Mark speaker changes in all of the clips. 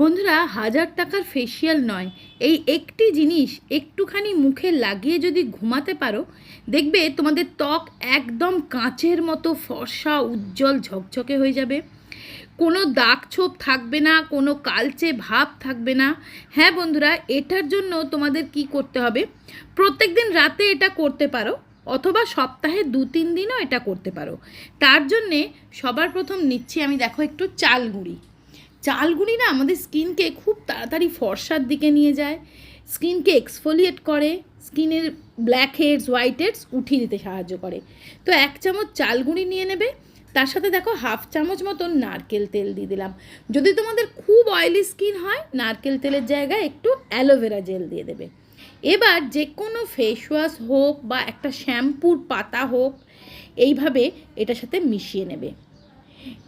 Speaker 1: বন্ধুরা, হাজার টাকার ফেসিয়াল নয়। এই একটি জিনিস একটুখানি মুখে লাগিয়ে যদি ঘুমাতে পারো, দেখবে তোমাদের ত্বক একদম কাঁচের মতো ফর্সা, উজ্জ্বল, ঝকঝকে হয়ে যাবে। কোনো দাগ ছোপ থাকবে না, কোনো কালচে ভাব থাকবে না। হ্যাঁ বন্ধুরা, এটার জন্য তোমাদের কি করতে হবে? প্রত্যেক দিন রাতে এটা করতে পারো, অথবা সপ্তাহে দু, তিন দিনও এটা করতে পারো। তার জন্যে সবার প্রথম নিচ্ছি আমি, দেখো, একটু চাল গুঁড়ি। চালগুড়ি না আমাদের স্কিনকে খুব তাড়াতাড়ি ফর্সার দিকে নিয়ে যায়। স্কিনকে এক্সফোলিয়েট করে, স্কিনের ব্ল্যাক হেডস হোয়াইট হেডস উঠিয়ে দিতে সাহায্য করে। তো এক চামচ চালগুঁড়ি নিয়ে নেবে, তার সাথে দেখো হাফ চামচ মতন নারকেল তেল দিয়ে দিলাম। যদি তোমাদের খুব অয়েলি স্কিন হয়, নারকেল তেলের জায়গায় একটু অ্যালোভেরা জেল দিয়ে দেবে। এবার যে কোনো ফেস ওয়াশ হোক বা একটা শ্যাম্পুর পাতা হোক, এইভাবে এটার সাথে মিশিয়ে নেবে।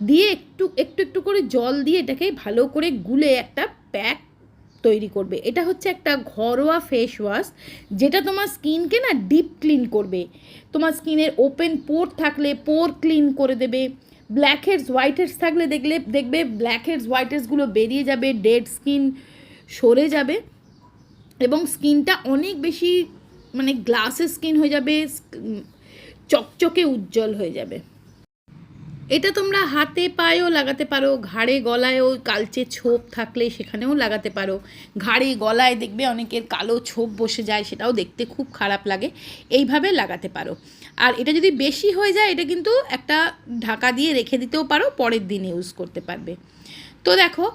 Speaker 1: দিয়ে একটু একটু একটু করে জল দিয়ে এটাকে ভালো করে গুলে একটা প্যাক তৈরি করবে। এটা হচ্ছে একটা ঘরোয়া ফেস ওয়াশ যেটা তোমার স্কিনকে না ডিপ ক্লিন করবে। তোমার স্কিনের ওপেন পোর থাকলে পোর ক্লিন করে দেবে। ব্ল্যাক হেডস হোয়াইট হেডস থাকলে দেখলে, দেখবে ব্ল্যাক হেডস হোয়াইট হেডসগুলো বেরিয়ে যাবে ডেড স্কিন সরে যাবে এবং স্কিনটা অনেক বেশি মানে গ্লাসের স্কিন হয়ে যাবে চকচকে উজ্জ্বল হয়ে যাবে। এটা তোমরা হাতে পায়েও লাগাতে পারো, ঘাড়ে গলায়ও কালচে ছোপ থাকলে সেখানেও লাগাতে পারো। ঘাড়ে গলায় দেখবে অনেকের কালো ছোপ বসে যায়, সেটাও দেখতে খুব খারাপ লাগে, এইভাবে লাগাতে পারো। আর এটা যদি বেশি হয়ে যায়, এটা কিন্তু একটা ঢাকা দিয়ে রেখে দিতেও পারো, পরের দিন ইউজ করতে পারবে। তো দেখো,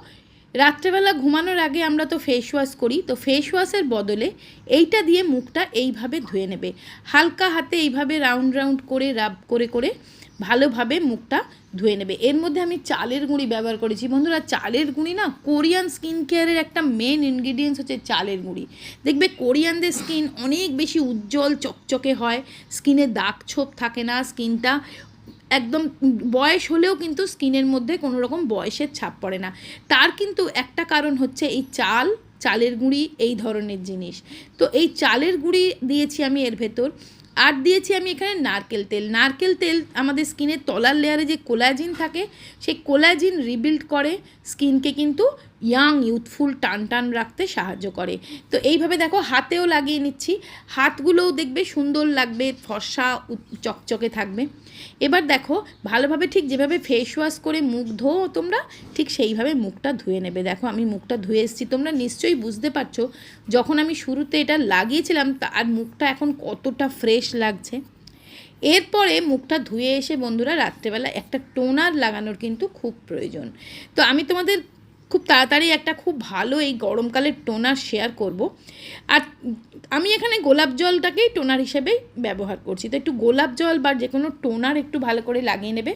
Speaker 1: রাত্রেবেলা ঘুমানোর আগে আমরা তো ফেস ওয়াশ করি, তো ফেস ওয়াশের বদলে এইটা দিয়ে মুখটা এইভাবে ধুয়ে নেবে। হালকা হাতে এইভাবে রাউন্ড রাউন্ড করে রাব করে করে ভালোভাবে মুখটা ধুয়ে নেবে। এর মধ্যে আমি চালের গুঁড়ি ব্যবহার করেছি। বন্ধুরা, চালের গুঁড়ি না কোরিয়ান স্কিন কেয়ারের একটা মেন ইনগ্রিডিয়েন্টস হচ্ছে চালের গুঁড়ি। দেখবে কোরিয়ানদের স্কিন অনেক বেশি উজ্জ্বল, চকচকে হয়। স্কিনে দাগ ছোপ থাকে না স্কিনটা একদম বয়স হলেও কিন্তু স্কিনের মধ্যে কোনো রকম বয়সের ছাপ পড়ে না। তার কিন্তু একটা কারণ হচ্ছে এই চাল, চালের গুঁড়ি, এই ধরনের জিনিস। তো এই চালের গুঁড়ি দিয়েছি আমি এর ভেতর। আর দিয়েছি আমি এখানে নারকেল তেল। নারকেল তেল আমাদের স্কিনের তলার লেয়ারে যে কোলাজিন থাকে, সেই কোলাজিন রিবিল্ড করে স্কিনকে কিন্তু ইয়াং ইউথফুল টান টান রাখতে সাহায্য করে। তো এইভাবে দেখো, হাতেও লাগিয়ে নিচ্ছি। হাতগুলোও দেখবে সুন্দর লাগবে, ফর্সা চকচকে থাকবে। এবার দেখো, ভালোভাবে ঠিক যেভাবে ফেস ওয়াশ করে মুখ ধোও তোমরা, ঠিক সেইভাবে মুখটা ধুয়ে নেবে। দেখো, আমি মুখটা ধুয়ে এসেছি। তোমরা নিশ্চয়ই বুঝতে পারছ, যখন আমি শুরুতে এটা লাগিয়েছিলাম তার মুখটা এখন কতটা ফ্রেশ লাগছে। এরপরে মুখটা ধুয়ে এসে বন্ধুরা, রাত্রেবেলা একটা টোনার লাগানোর কিন্তু খুব প্রয়োজন। তো আমি তোমাদের খুব তাড়াতাড়ি একটা খুব ভালো এই গরমকালের টোনার শেয়ার করব। আর আমি এখানে গোলাপ জলটাকেই টোনার হিসেবেই ব্যবহার করছি। তো একটু গোলাপ জল বা যে কোনো টোনার একটু ভালো করে লাগিয়ে নেবে।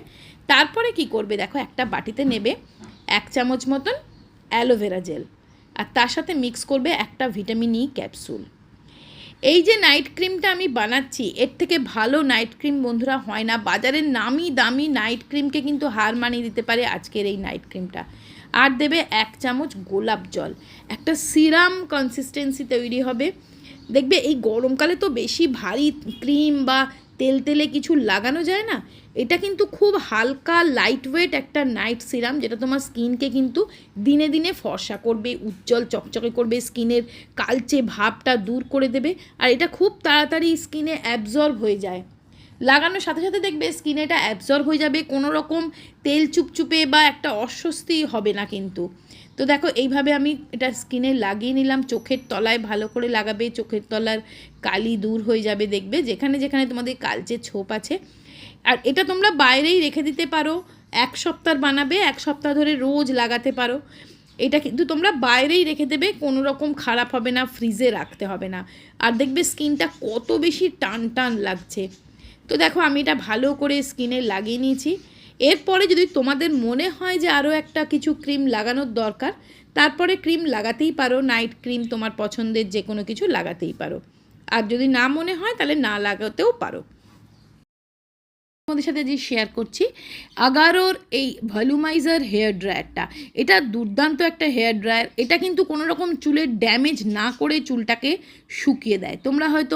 Speaker 1: তারপরে কি করবে দেখো, একটা বাটিতে নেবে এক চামচ মতন অ্যালোভেরা জেল আর তার সাথে মিক্স করবে একটা ভিটামিন ই ক্যাপসুল এই যে নাইট ক্রিমটা আমি বানাচ্ছি, এর থেকে ভালো নাইট ক্রিম বন্ধুরা হয় না। বাজারের নামি দামি নাইট ক্রিমকে কিন্তু হার মানিয়ে দিতে পারে আজকের এই নাইট ক্রিমটা আর দেবে এক চামচ গোলাপ জল। একটা সিরাম কনসিস্টেন্সি তৈরি হবে। দেখবে এই গরমকালে তো বেশি ভারী ক্রিম বা তেল তেলে কিছু লাগানো যায় না। এটা কিন্তু খুব হালকা লাইট ওয়েট একটা নাইট সিরাম যেটা তোমার স্কিনকে কিন্তু দিনে দিনে ফর্সা করবে, উজ্জ্বল, চকচকে করবে, স্কিনের কালচে ভাবটা দূর করে দেবে। আর এটা খুব তাড়াতাড়ি স্কিনে অ্যাবজর্ব হয়ে যায়। লাগানোর সাথে সাথে দেখবে স্কিনে এটা অ্যাবজর্ব হয়ে যাবে, কোনো রকম তেল চুপচুপে বা একটা অস্বস্তি হবে না কিন্তু। তো দেখো, এইভাবে আমি এটা স্কিনে লাগিয়ে নিলাম, চোখের তলায় ভালো করে লাগাবে, চোখের তলার কালি দূর হয়ে যাবে দেখবে, যেখানে যেখানে তোমাদের কালচে ছোপ আছে। আর এটা তোমরা বাইরেই রেখে দিতে পারো, এক সপ্তাহ বানাবে, এক সপ্তাহ ধরে রোজ লাগাতে পারো। এটা কিন্তু তোমরা বাইরেই রেখে দেবে, কোনো রকম খারাপ হবে না ফ্রিজে রাখতে হবে না। আর দেখবে স্কিনটা কত বেশি টান টান লাগছে। তো দেখো, আমি এটা ভালো করে স্কিনে লাগিয়ে নিয়েছি। এরপরে যদি তোমাদের মনে হয় যে আরও একটা কিছু ক্রিম লাগানোর দরকার, তারপরে ক্রিম লাগাতেই পারো, নাইট ক্রিম তোমার পছন্দের যে কোনো কিছু লাগাতেই পারো। আর যদি না মনে হয়, তাহলে না লাগাতেও পারো। তোমাদের সাথে যে শেয়ার করছি, আগারোর এই ভলিউমাইজার হেয়ার ড্রায়ারটা, এটা দুর্দান্ত একটা হেয়ার ড্রায়ার। এটা কিন্তু কোনো রকম চুলের ড্যামেজ না করে চুলটাকে শুকিয়ে দেয়। তোমরা হয়তো